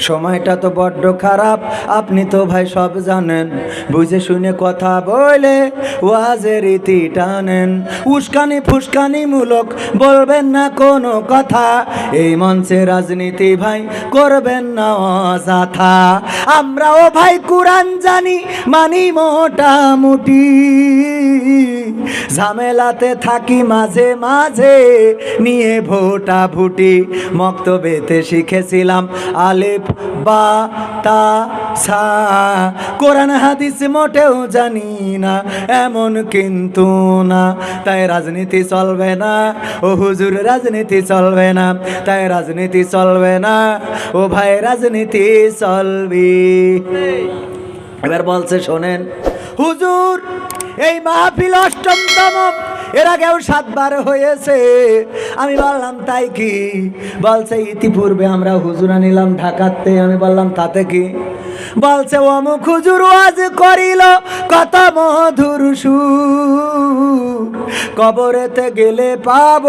সময়টা তো বড্ড খারাপ, আপনি তো ভাই সব জানেন। বুঝে শুনে কথা বলে ওয়াজের রীতি টানেন। উস্কানি ফুসকানি মূলক বলবেন না কোনো কথা। এই মঞ্চে রাজনীতি ভাই করবেন না অযথা। আমরাও ভাই কোরআন জানি, মানি মোটামুটি। ঝামেলাতে থাকি মাঝে মাঝে, নিয়ে ভোটা ভুটি। মক্তবেতে শিখেছিলাম আলিফ বা, তা সা কোরআন হাদিস মোটেও জানি না, এমন কিন্তু না। তাই রাজনীতি চলবে না, ও হুজুর রাজনীতি চলবে না, তাই রাজনীতি চলবে না, ও ভাই রাজনীতি চলবি। এবার বলছে, শোনেন, হুজুর, এই মাহফিল অষ্টমতম এর আগেও সাতবার হয়েছে। আমি বললাম, তাই কি? বলছে, ইতিপূর্বে আমরা হুজুরা নিলাম ঢাকাতে। আমি বললাম, তাতে কি? বলছে অমুক হুজুর ওয়াজ করিল কত মধুর সুর কবরেতে গেলে পাব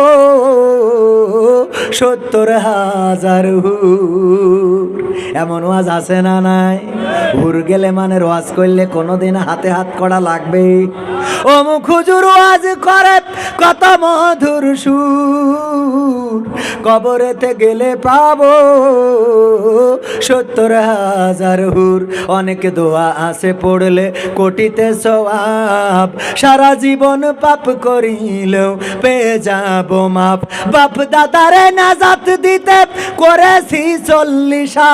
সত্তর হাজার এমন ওয়াজ আছে না নাই? হুর গেলে মানে রোয়াজ করলে কোনোদিন হাতে হাত করা লাগবে অমুক হুজুর আজ করে, কত মধুর সুর। কবরেতে গেলে পাবো সত্তর হাজার হুর। অনেক দোয়া আছে পড়লে কোটিতে সওয়াব। সারা জীবন পাপ করিলেও পেয়ে যাব মাপ। বাপ দাদারে নাজাত দিতে করেছি চল্লিশা।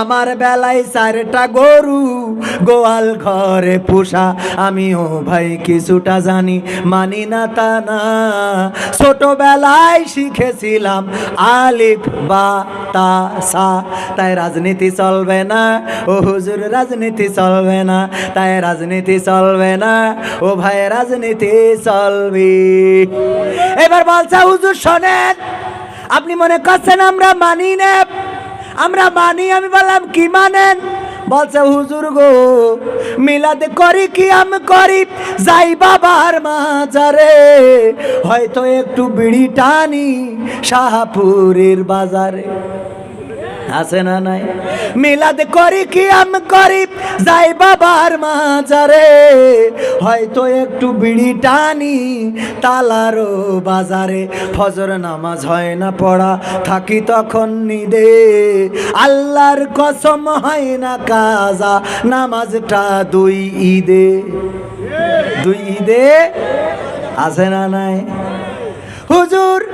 আমার বেলায় চারটা গরু, গোয়াল ঘরে পোষা। আমিও ভাই কিছুটা জানি, মানি না তা না। ছোটবেলায় শিখেছিলাম আলিফ বা তা সা। তাই রাজনীতি চলবে না, ও হুজুর রাজনীতি চলবে না। তাই রাজনীতি চলবে না, ও ভাই রাজনীতি চলবে। এবার বলছে, হুজুর শোনেন আপনি মনে করছেন আমরা মানি নেব আমরা মানি, আমি বললাম, কি মানেন? বলছে, হুজুর গো, মিলাদ করি কি, আমি করি? যাই বাবার মাজারে, হয়তো একটু বিড়ি টানি শাহপুরের বাজারে। আছে না নাই? মিলাদ করি কি আমি করি, যাই বাবার মাজারে। হয়তো একটু বিড়ি টানি তালারও বাজারে। ফজর নামাজ হয় না পড়া, থাকি তখন নিদে। আল্লাহর কসম হয় না কাজা, নামাজটা দুই ঈদে। দুই ঈদে আছে না নাই? হুজুর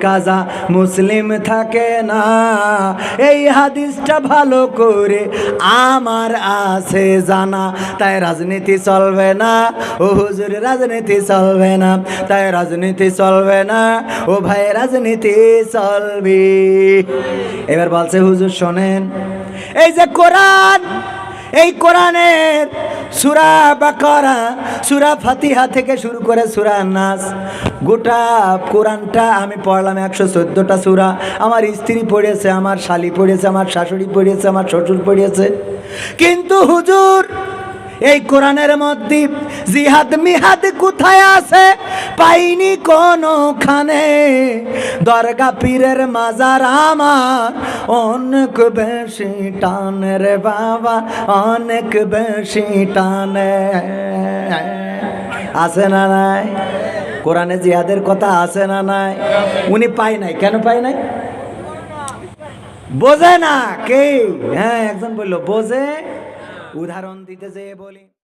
কাজা মুসলিম থাকে না। এই হাদিসটা ভালো করে আমার আছে জানা। তাই রাজনীতি চলবে না। ও হুজুর, রাজনীতি চলবে না। তাই রাজনীতি চলবে না। ও ভাই, রাজনীতি চলবে। এবার বলছে, হুজুর শোনেন, এই যে কোরআন, এই কোরআনের সুরা বাকরা, সুরা ফাতিহা থেকে শুরু করে সুরা নাস। গোটা কোরআনটা আমি পড়লাম একশো চোদ্দোটা সুরা। আমার স্ত্রী পড়েছে আমার শালি পড়েছে আমার শাশুড়ি পড়েছে আমার শ্বশুর পড়েছে কিন্তু হুজুর এই কোরআনের মধ্যে জিহাদ মিহাদ কোথায় আছে? পাইনি কোনখানে। দরগা পীরের মাজার আমার অনেক বেশি টানে রে বাবা, অনেক বেশি টানে। আছে না নাই? কোরআনে জিহাদের কথা আছে না নাই? উনি পাই নাই। কেন পাই নাই? বোঝে না কে হ্যাঁ একজন বলল, বোঝে? উদাহরণ দিতে যেয়ে বলি